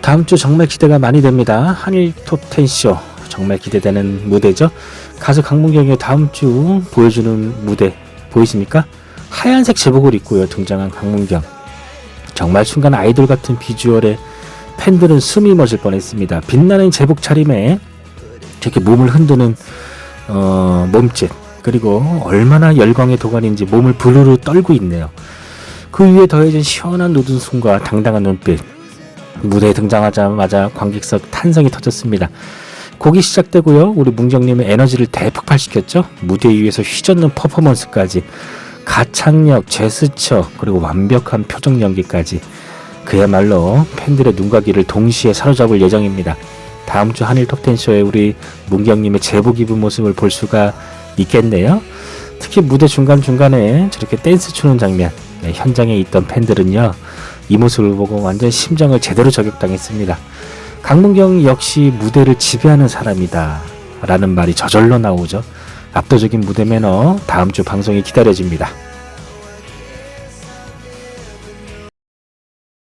다음 주 정말 기대가 많이 됩니다. 한일 톱10 쇼 정말 기대되는 무대죠. 가수 강문경의 다음 주 보여주는 무대 보이십니까? 하얀색 제복을 입고요 등장한 강문경. 정말 순간 아이돌 같은 비주얼에 팬들은 숨이 멎을 뻔했습니다. 빛나는 제복 차림에 저렇게 몸을 흔드는 어, 몸짓 그리고 얼마나 열광의 도가니인지 몸을 부르르 떨고 있네요. 그 위에 더해진 시원한 노든 숨과 당당한 눈빛 무대에 등장하자마자 관객석 탄성이 터졌습니다. 곡이 시작되고요. 우리 문경님의 에너지를 대폭발시켰죠. 무대 위에서 휘젓는 퍼포먼스까지 가창력, 제스처 그리고 완벽한 표정 연기까지 그야말로 팬들의 눈과 귀를 동시에 사로잡을 예정입니다. 다음 주 한일 톱텐쇼에 우리 문경님의 제복 입은 모습을 볼 수가 있겠네요. 특히 무대 중간중간에 저렇게 댄스 추는 장면 네, 현장에 있던 팬들은요 이 모습을 보고 완전 심장을 제대로 저격당했습니다. 강문경 역시 무대를 지배하는 사람이다 라는 말이 저절로 나오죠. 압도적인 무대 매너 다음 주 방송이 기다려집니다.